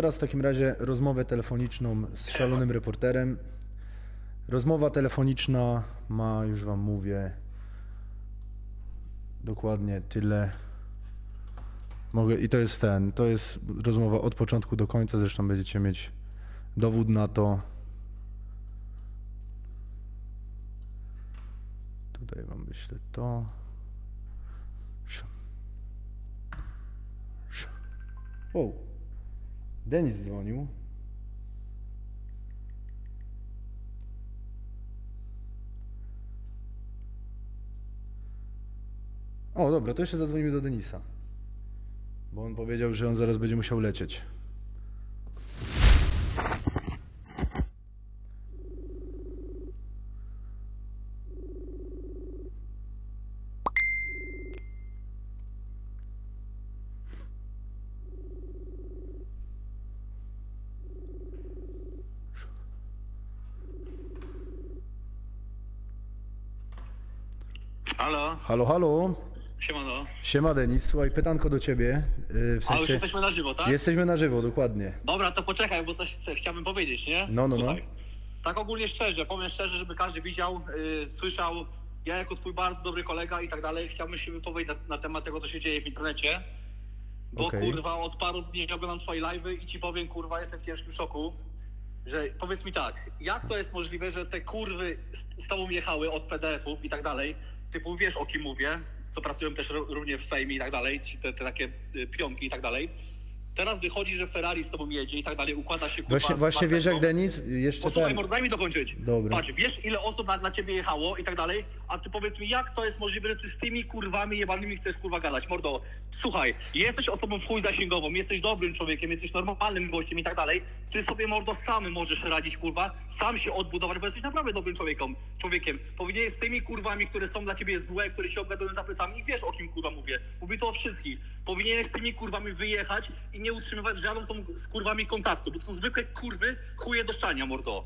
Teraz w takim razie rozmowę telefoniczną z szalonym reporterem. Rozmowa telefoniczna ma, już wam mówię, dokładnie tyle. Mogę, I to jest ten, to jest rozmowa od początku do końca, zresztą będziecie mieć dowód na to. Tutaj wam wyślę to. Szu. Denis dzwonił. O, dobra, to jeszcze zadzwonimy do Denisa. Bo on powiedział, że on zaraz będzie musiał lecieć. Halo, Halo, halo. siemano. Siema Denis, słuchaj, pytanko do ciebie. yy, W A już sensie, jesteśmy na żywo, tak? jesteśmy na żywo, dokładnie. Dobra, to poczekaj, bo coś chcę, chciałbym powiedzieć, nie? No, no, no. Tak ogólnie szczerze, powiem szczerze, żeby każdy widział, yy, słyszał, ja jako twój bardzo dobry kolega i tak dalej, chciałbym się wypowiedzieć na, na temat tego, co się dzieje w internecie. Bo Okej. kurwa, od paru dni nie oglądam twoje live'y i ci powiem, kurwa, jestem w ciężkim szoku. Że powiedz mi tak, jak to jest możliwe, że te kurwy z, z tobą jechały od PDF-ów i tak dalej, typu wiesz o kim mówię, co pracują też ró- również w Fame i tak dalej, te, te takie y, pionki i tak dalej. Teraz wychodzi, że Ferrari z tobą jedzie i tak dalej, układa się kurwa Właśnie, z właśnie wiesz jak marchewką. Denis, jeszcze Posłuchaj, ten... daj mi dokończyć. Dobra. Patrz, wiesz ile osób na, na ciebie jechało i tak dalej, a ty powiedz mi, jak to jest możliwe, że ty z tymi kurwami jebanymi chcesz kurwa gadać? Mordo, słuchaj, jesteś osobą w chuj zasięgową, jesteś dobrym człowiekiem, jesteś normalnym gościem i tak dalej, ty sobie mordo sam możesz radzić kurwa, sam się odbudować, bo jesteś naprawdę dobrym człowiekiem, człowiekiem. Powinieneś z tymi kurwami, które są dla ciebie złe, które się obgadują za plecami i wiesz o kim kurwa mówię. Mówię to o wszystkich. Powinieneś z tymi kurwami wyjechać i nie utrzymywać żadną tą z kurwami kontaktu, bo to są zwykłe kurwy chuje do szczania, mordo.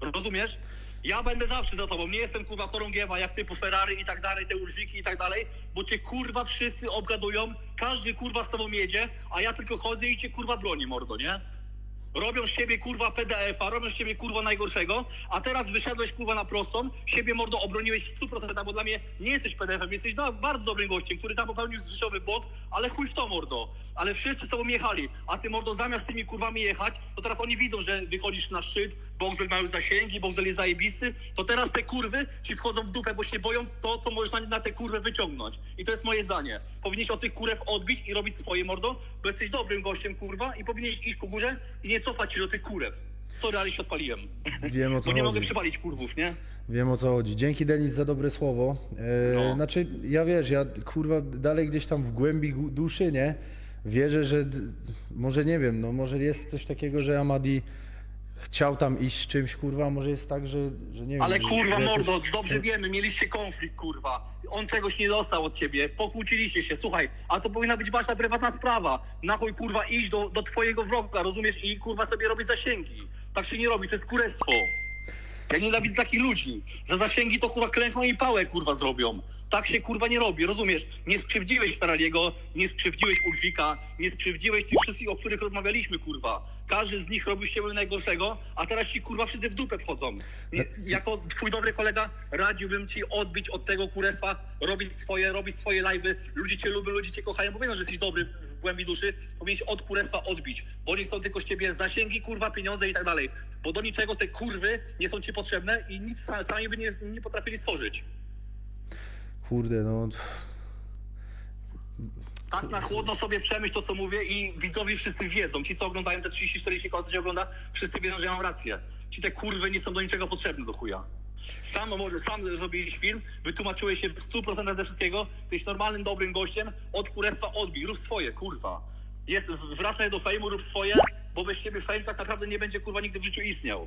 Rozumiesz? Ja będę zawsze za tobą. Nie jestem kurwa chorągiewa jak typu Ferrari i tak dalej, te Ulfiki i tak dalej, bo cię kurwa wszyscy obgadują, każdy kurwa z tobą jedzie, a ja tylko chodzę i cię kurwa broni, mordo, nie? Robią z siebie kurwa PDF-a, robią z siebie kurwa najgorszego, a teraz wyszedłeś kurwa na prostą, siebie mordo obroniłeś w 100%, bo dla mnie nie jesteś PDF-em, jesteś da, bardzo dobrym gościem, który tam popełnił życiowy błąd, ale chuj w to mordo. Ale wszyscy z tobą jechali, a ty mordo zamiast z tymi kurwami jechać, to teraz oni widzą, że wychodzisz na szczyt, Boxel ma już zasięgi, Boxel jest zajebisty, to teraz te kurwy ci wchodzą w dupę, bo się boją to, co możesz na, na te kurwy wyciągnąć. I to jest moje zdanie. Powinieneś od tych kurew odbić i robić swoje mordo, bo jesteś dobrym gościem kurwa i powinieneś iść ku górze i nie cofać się do tych kurew. Sorry, ale się odpaliłem. Wiem o co Bo nie mogę przepalić kurwów, nie? Wiem o co chodzi. Dzięki Denis za dobre słowo. E, No. Znaczy, ja wiesz, ja kurwa dalej gdzieś tam w głębi gu- duszy, nie? Wierzę, że d- może nie wiem, no może jest coś takiego, że Amadi chciał tam iść z czymś, kurwa, a może jest tak, że, że nie wiem. Ale że- kurwa że mordo, jakoś- dobrze wiemy, mieliście konflikt kurwa. On czegoś nie dostał od ciebie, pokłóciliście się, słuchaj, a to powinna być wasza prywatna sprawa. Na chuj kurwa iść do, do twojego wroga, rozumiesz? I kurwa sobie robić zasięgi. Tak się nie robi, to jest kurestwo. Ja nienawidzę takich ludzi. Za zasięgi to kurwa klękną i pałę kurwa zrobią. Tak się kurwa nie robi, rozumiesz? Nie skrzywdziłeś Ferrariego, nie skrzywdziłeś Ulfika, nie skrzywdziłeś tych wszystkich, o których rozmawialiśmy kurwa. Każdy z nich robił ciebie najgorszego, a teraz ci kurwa wszyscy w dupę wchodzą. Nie, jako twój dobry kolega radziłbym ci odbić od tego kurestwa, robić swoje, robić swoje live'y. Ludzie cię lubią, ludzie cię kochają, bo wiedzą, że jesteś dobry w głębi duszy. Powinieneś od kurestwa odbić, bo oni chcą tylko z ciebie zasięgi, kurwa, pieniądze i tak dalej. Bo do niczego te kurwy nie są ci potrzebne i nic sa- sami by nie, nie potrafili stworzyć. Kurde, no. Tak na chłodno sobie przemyśl to, co mówię i widzowie wszyscy wiedzą. Ci, co oglądają te 30-40 koła, co się ogląda, wszyscy wiedzą, że ja mam rację. Ci te kurwy nie są do niczego potrzebne do chuja. Sam może, sam zrobiłeś film, wytłumaczyłeś się w 100% ze wszystkiego, jesteś normalnym, dobrym gościem, od kurestwa odbij, rób swoje, kurwa. Jest, wracaj do fejmu, rób swoje, bo bez ciebie fame tak naprawdę nie będzie, kurwa, nigdy w życiu istniał.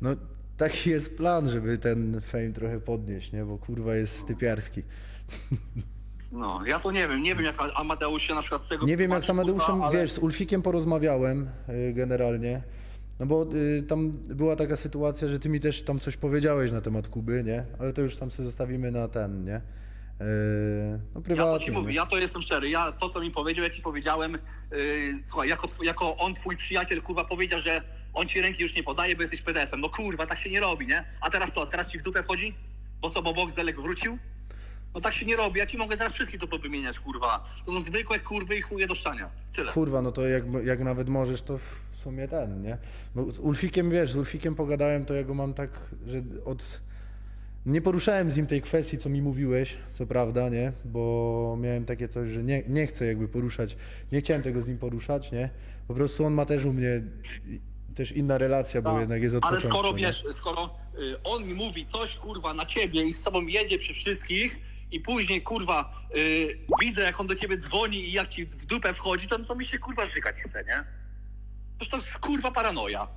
No taki jest plan, żeby ten fame trochę podnieść, nie? Bo kurwa jest typiarski. No, ja to nie wiem, nie wiem jak Amadeusz się na przykład z tego... Nie wiem jak z Amadeuszem, ale- wiesz, z Ulfikiem porozmawiałem y, generalnie. No bo y, tam była taka sytuacja, że ty mi też tam coś powiedziałeś na temat Kuby, nie? Ale to już tam sobie zostawimy na ten, nie? E, no Ja to ci mówię, ja to jestem szczery. Ja to, co mi powiedział, ja ci powiedziałem, yy, słuchaj, jako, jako on, twój przyjaciel, kurwa, powiedział, że on ci ręki już nie podaje, bo jesteś PDF-em. No kurwa, tak się nie robi, nie? A teraz co, teraz ci w dupę wchodzi? Bo co, bo Boxdelek wrócił? No tak się nie robi, ja ci mogę zaraz wszystkich to wymieniać, kurwa. To są zwykłe kurwy i chuje do szczania. Tyle. Kurwa, no to jak, jak nawet możesz, to w sumie ten, nie? No, z Ulfikiem, wiesz, z Ulfikiem pogadałem, to ja go mam tak, że od... Nie poruszałem z nim tej kwestii, co mi mówiłeś, co prawda, nie? Bo miałem takie coś, że nie, nie chcę jakby poruszać, nie chciałem tego z nim poruszać, nie? Po prostu on ma też u mnie też inna relacja, bo Tak. jednak jest od Ale początku, skoro nie? wiesz, skoro y, on mi mówi coś kurwa na ciebie i z tobą jedzie przy wszystkich i później kurwa y, widzę jak on do ciebie dzwoni i jak ci w dupę wchodzi, to, to mi się kurwa żygać chce, nie? To jest kurwa paranoja.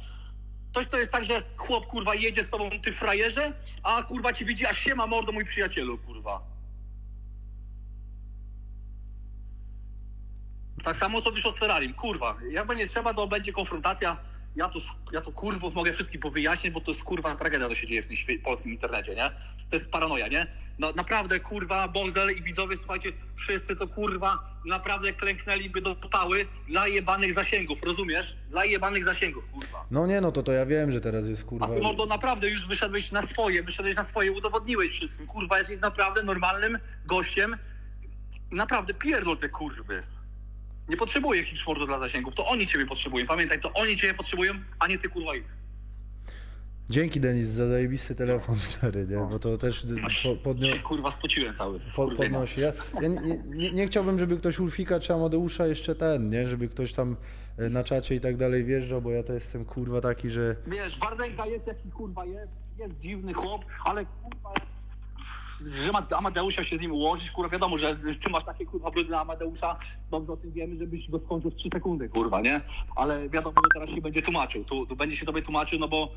Toż to jest tak, że chłop kurwa jedzie z tobą ty frajerze, a kurwa ci widzi, a siema mordo mój przyjacielu kurwa. Tak samo co wyszło z Ferrari. Kurwa, jak będzie trzeba, to będzie konfrontacja. Ja to, ja to kurwów mogę wszystkim powyjaśnić, bo to jest kurwa tragedia, co się dzieje w tym świe- polskim internecie, nie? To jest paranoja, nie? No, naprawdę kurwa, Boxel i widzowie, słuchajcie, wszyscy to kurwa naprawdę klęknęliby do pały dla jebanych zasięgów, rozumiesz? Dla jebanych zasięgów, kurwa. No nie, no to to ja wiem, że teraz jest kurwa... A ty mordo naprawdę już wyszedłeś na swoje, wyszedłeś na swoje, udowodniłeś wszystkim. Kurwa, jesteś naprawdę normalnym gościem. Naprawdę pierdol te kurwy. Nie potrzebuję jakichś mordo dla zasięgów. To oni ciebie potrzebują. Pamiętaj, to oni ciebie potrzebują, a nie ty kurwa ich. Dzięki Denis za zajebisty telefon, stary, nie? Bo to też po, kurwa spociłem cały. po, podnosi. Ja, ja nie, nie, nie chciałbym, żeby ktoś Ulfika czy Amadeusza jeszcze ten, nie? Żeby ktoś tam e, na czacie i tak dalej wjeżdżał, bo ja to jestem kurwa taki, że... Wiesz, Wardęga jest jaki kurwa jest, jest dziwny chłop, ale kurwa że ma Amadeusia się z nim ułożyć, kurwa wiadomo, że ty masz takie kurwa brudy na Amadeusza, dobrze o tym wiemy, żebyś go skończył w 3 sekundy, kurwa, nie? Ale wiadomo, że teraz się będzie tłumaczył, tu, tu będzie się tobie tłumaczył, no bo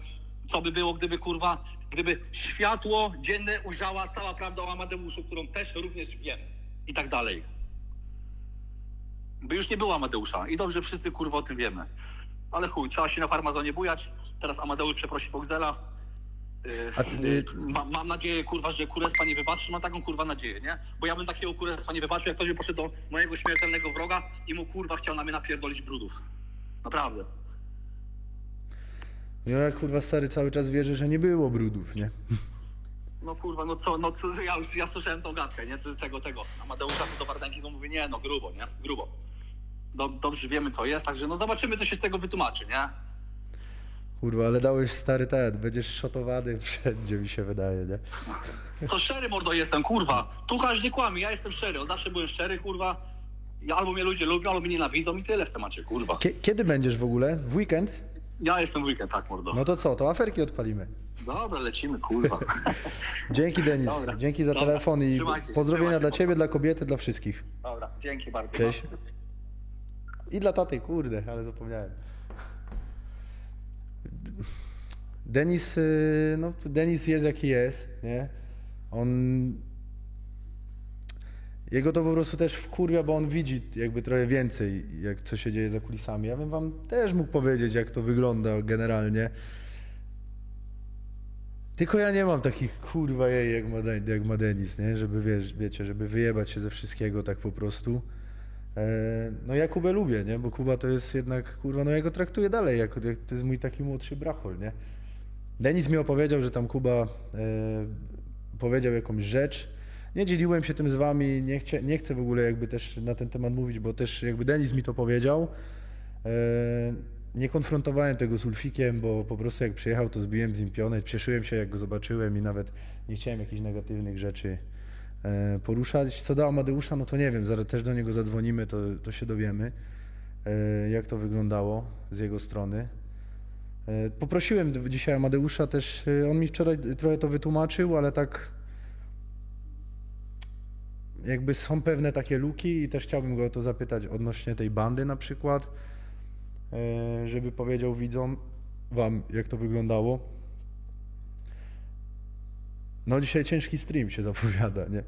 co by było, gdyby kurwa, gdyby światło dzienne ujrzała cała prawda o Amadeuszu, którą też również wiem i tak dalej. By już nie było Amadeusza i dobrze wszyscy kurwa o tym wiemy. Ale chuj, trzeba się na farmazonie bujać. Teraz Amadeusz przeprosi Boxdela. A ty- yy, ma, mam nadzieję, kurwa, że kurestwa nie wybaczy. Mam taką kurwa nadzieję, nie? Bo ja bym takiego kurestwa nie wybaczył, jak ktoś by poszedł do mojego śmiertelnego wroga i mu kurwa chciał na mnie napierdolić brudów. Naprawdę. No ja kurwa stary cały czas wierzę, że nie było brudów, nie? No kurwa, no co, no co, ja już ja słyszałem tą gadkę, nie? Tego, tego. Amadeusza co do Wardęgi, to mówię, nie no, grubo, nie? Grubo. Do, dobrze wiemy, co jest, także no zobaczymy, co się z tego wytłumaczy, nie? Kurwa, ale dałeś stary ten, będziesz szotowany wszędzie mi się wydaje, nie? Co szczery mordo jestem, kurwa. Tu każdy kłamie, ja jestem szczery. Od zawsze byłem szczery, kurwa. Ja, albo mnie ludzie lubią, albo mnie nienawidzą i tyle w temacie, kurwa. Kie- kiedy będziesz w ogóle? W weekend? Ja jestem w weekend, tak mordo. No to co, to aferki odpalimy. Dobra, lecimy, kurwa. Dzięki Denis, Dobra. dzięki za Dobra. telefon i Trzymajcie się, pozdrowienia trzymajcie, dla ciebie, dla kobiety, dla wszystkich. Dobra, dzięki bardzo. Cześć. I dla taty, kurde, ale zapomniałem. Denis, y, no, Denis jest jaki jest, nie? On... Jego to po prostu też wkurwia, bo on widzi jakby trochę więcej, jak co się dzieje za kulisami. Ja bym wam też mógł powiedzieć, jak to wygląda generalnie. Tylko ja nie mam takich kurwa jej, jak ma, jak ma Denis, nie? Żeby, wiesz, wiecie, żeby wyjebać się ze wszystkiego tak po prostu. E, No ja Kubę lubię, nie? Bo Kuba to jest jednak, kurwa, no ja go traktuję dalej, jako, jak to jest mój taki młodszy brachol, nie? Denis mi opowiedział, że tam Kuba e, powiedział jakąś rzecz. Nie dzieliłem się tym z wami, nie, chcia, nie chcę w ogóle jakby też na ten temat mówić, bo też jakby Denis mi to powiedział. E, nie konfrontowałem tego z Ulfikiem, bo po prostu jak przyjechał, to zbiłem z nim pionę, cieszyłem się jak go zobaczyłem i nawet nie chciałem jakichś negatywnych rzeczy e, poruszać. Co do Amadeusza, no to nie wiem, zaraz też do niego zadzwonimy, to, to się dowiemy, jak to wyglądało z jego strony. E, Poprosiłem dzisiaj Amadeusza też, e, on mi wczoraj trochę to wytłumaczył, ale tak jakby są pewne takie luki i też chciałbym go o to zapytać odnośnie tej bandy na przykład, e, żeby powiedział widzom, wam, jak to wyglądało. No dzisiaj ciężki stream się zapowiada, nie?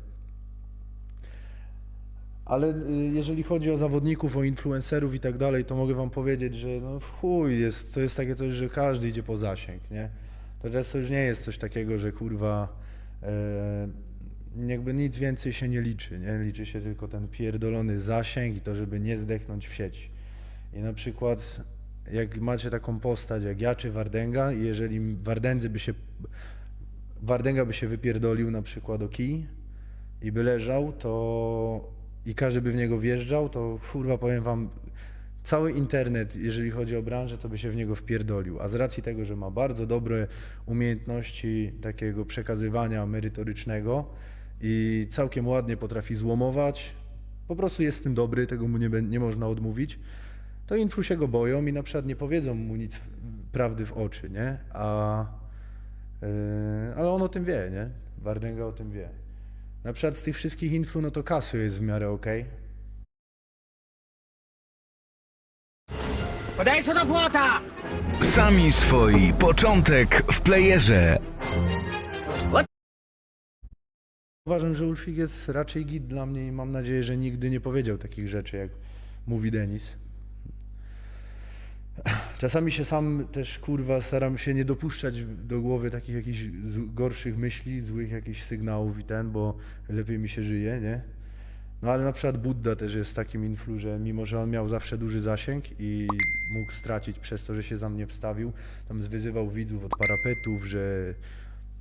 Ale y, jeżeli chodzi o zawodników, o influencerów i tak dalej, to mogę wam powiedzieć, że no chuj, jest, to jest takie coś, że każdy idzie po zasięg, nie? Teraz to już nie jest coś takiego, że kurwa, e, jakby nic więcej się nie liczy, nie? Liczy się tylko ten pierdolony zasięg i to, żeby nie zdechnąć w sieci. I na przykład jak macie taką postać jak ja czy Wardęga i jeżeli Wardędzy by się Wardęga by się wypierdolił na przykład o kij i by leżał, to i każdy by w niego wjeżdżał, to kurwa powiem wam, cały internet, jeżeli chodzi o branżę, to by się w niego wpierdolił. A z racji tego, że ma bardzo dobre umiejętności takiego przekazywania merytorycznego i całkiem ładnie potrafi złomować, po prostu jest w tym dobry, tego mu nie, nie można odmówić, to influ się go boją i na przykład nie powiedzą mu nic prawdy w oczy, nie? A, yy, ale on o tym wie, nie? Wardęga o tym wie. Na przykład z tych wszystkich influ, no to Casio jest w miarę okej. Podejdź do płota! Sami swoi. Początek w playerze. Uważam, że Ulfik jest raczej git dla mnie i mam nadzieję, że nigdy nie powiedział takich rzeczy, jak mówi Denis. Czasami się sam też, kurwa, staram się nie dopuszczać do głowy takich jakichś gorszych myśli, złych jakichś sygnałów i ten, bo lepiej mi się żyje, nie? No ale na przykład Buddha też jest takim influ, że mimo, że on miał zawsze duży zasięg i mógł stracić przez to, że się za mnie wstawił, tam zwyzywał widzów od parapetów, że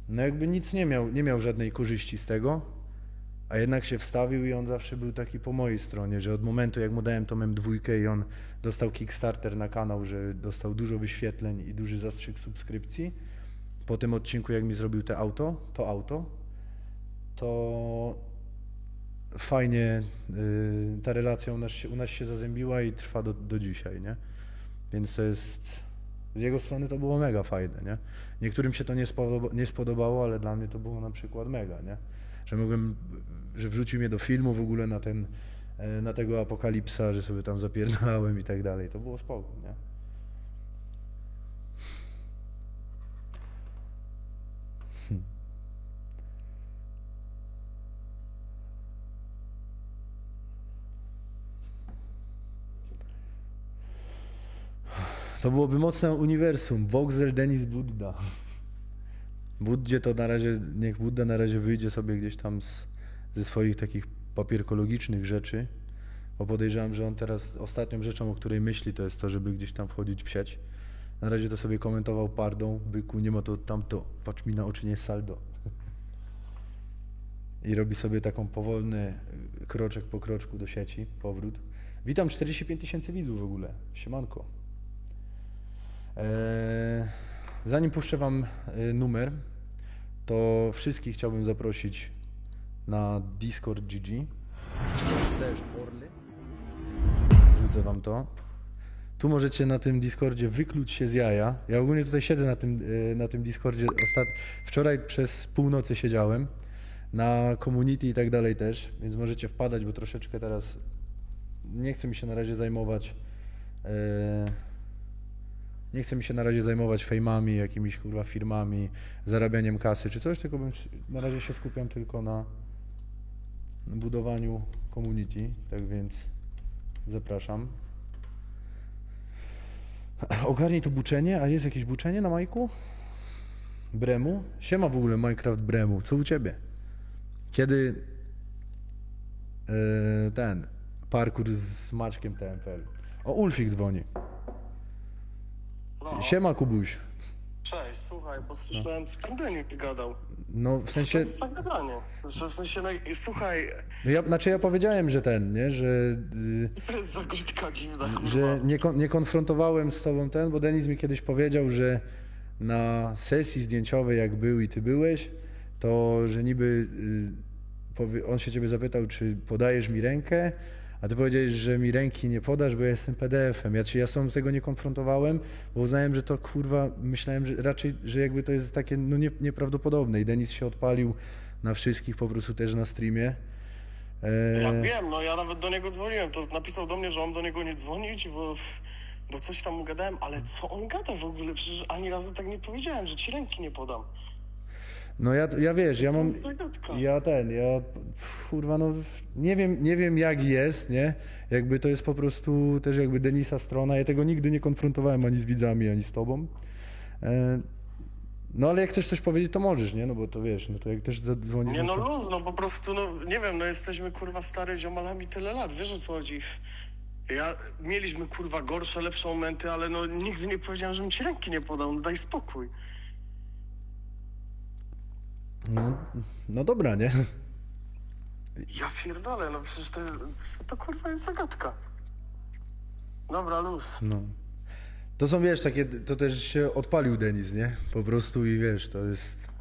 no jakby nic nie miał, nie miał żadnej korzyści z tego, a jednak się wstawił i on zawsze był taki po mojej stronie, że od momentu jak mu dałem tą M2 i on dostał Kickstarter na kanał, że dostał dużo wyświetleń i duży zastrzyk subskrypcji, po tym odcinku jak mi zrobił te auto, to auto, to fajnie y, ta relacja u nas, się, u nas się zazębiła i trwa do, do dzisiaj, nie? Więc to jest, z jego strony to było mega fajne, nie? Niektórym się to nie, spodoba, nie spodobało, ale dla mnie to było na przykład mega, nie? Że mogłem, że wrzucił mnie do filmu w ogóle na ten, e, na tego apokalipsa, że sobie tam zapierdalałem i tak dalej. To było spoko, nie? Hm. To byłoby mocne uniwersum. Voxel, Denis, Budda. Buddzie to na razie, niech Budda na razie wyjdzie sobie gdzieś tam z, ze swoich takich papierkologicznych rzeczy, bo podejrzewam, że on teraz ostatnią rzeczą, o której myśli, to jest to, żeby gdzieś tam wchodzić w sieć. Na razie to sobie komentował pardą, byku, nie ma to tamto, patrz mi na oczy, nie saldo. I robi sobie taką powolny kroczek po kroczku do sieci, powrót. Witam, 45 tysięcy widzów w ogóle, siemanko. Eee, Zanim puszczę Wam e, numer, to wszystkich chciałbym zaprosić na Discord GG slash Orly. Rzucę Wam to. Tu możecie na tym Discordzie wykluć się z jaja. Ja ogólnie tutaj siedzę na tym, e, na tym Discordzie. Ostat... Wczoraj przez północy siedziałem. Na community i tak dalej też, więc możecie wpadać, bo troszeczkę teraz nie chcę mi się na razie zajmować. e, nie chcę mi się na razie zajmować fejmami, jakimiś kurwa firmami, zarabianiem kasy czy coś, tylko bym, na razie się skupiam tylko na budowaniu community, tak więc zapraszam. Ogarnij to buczenie, a jest jakieś buczenie na Majku? Bremu? Siema w ogóle Minecraft Bremu, co u Ciebie? Kiedy yy, ten parkour z Maćkiem TMPL? O, Ulfik dzwoni. No, Siema Kubuś. cześć, słuchaj, bo słyszałem, co ten Denis gadał. No w To sensie, jest tak gadanie. Że w sensie, no i słuchaj, no ja, znaczy ja powiedziałem, że ten, nie, że, y, to jest zagadka dziwna, że nie, kon, nie konfrontowałem z tobą ten, bo Denis mi kiedyś powiedział, że na sesji zdjęciowej jak był i ty byłeś, to że niby y, powie, on się ciebie zapytał, czy podajesz mi rękę, a ty powiedziałeś, że mi ręki nie podasz, bo ja jestem PDF-em. Ja, czy ja sam tego nie konfrontowałem, bo uznałem, że to kurwa, myślałem, że raczej, że jakby to jest takie no nie, nieprawdopodobne i Denis się odpalił na wszystkich po prostu też na streamie. E, Ja wiem, no ja nawet do niego dzwoniłem, to napisał do mnie, że mam do niego nie dzwonić, bo, bo coś tam gadałem, ale co on gada w ogóle? Przecież ani razu tak nie powiedziałem, że ci ręki nie podam. No ja, ja wiesz, ja mam, ja ten, ja kurwa no nie wiem, nie wiem jak jest, nie? Jakby to jest po prostu też jakby Denisa strona, ja tego nigdy nie konfrontowałem ani z widzami, ani z tobą. E, No ale jak chcesz coś powiedzieć, to możesz, nie? No bo to wiesz, no to jak też zadzwonisz... Nie no to... luz, no po prostu, no nie wiem, no jesteśmy kurwa stary ziomalami tyle lat, wiesz o co chodzi. Ja, mieliśmy kurwa gorsze, lepsze momenty, ale no nigdy nie powiedziałem, żebym ci ręki nie podał, no daj spokój. No, no dobra, nie? Ja pierdolę, no przecież to jest, to kurwa jest zagadka. Dobra, luz. No. To są, wiesz, takie, to też się odpalił Denis, nie? Po prostu i wiesz, to jest...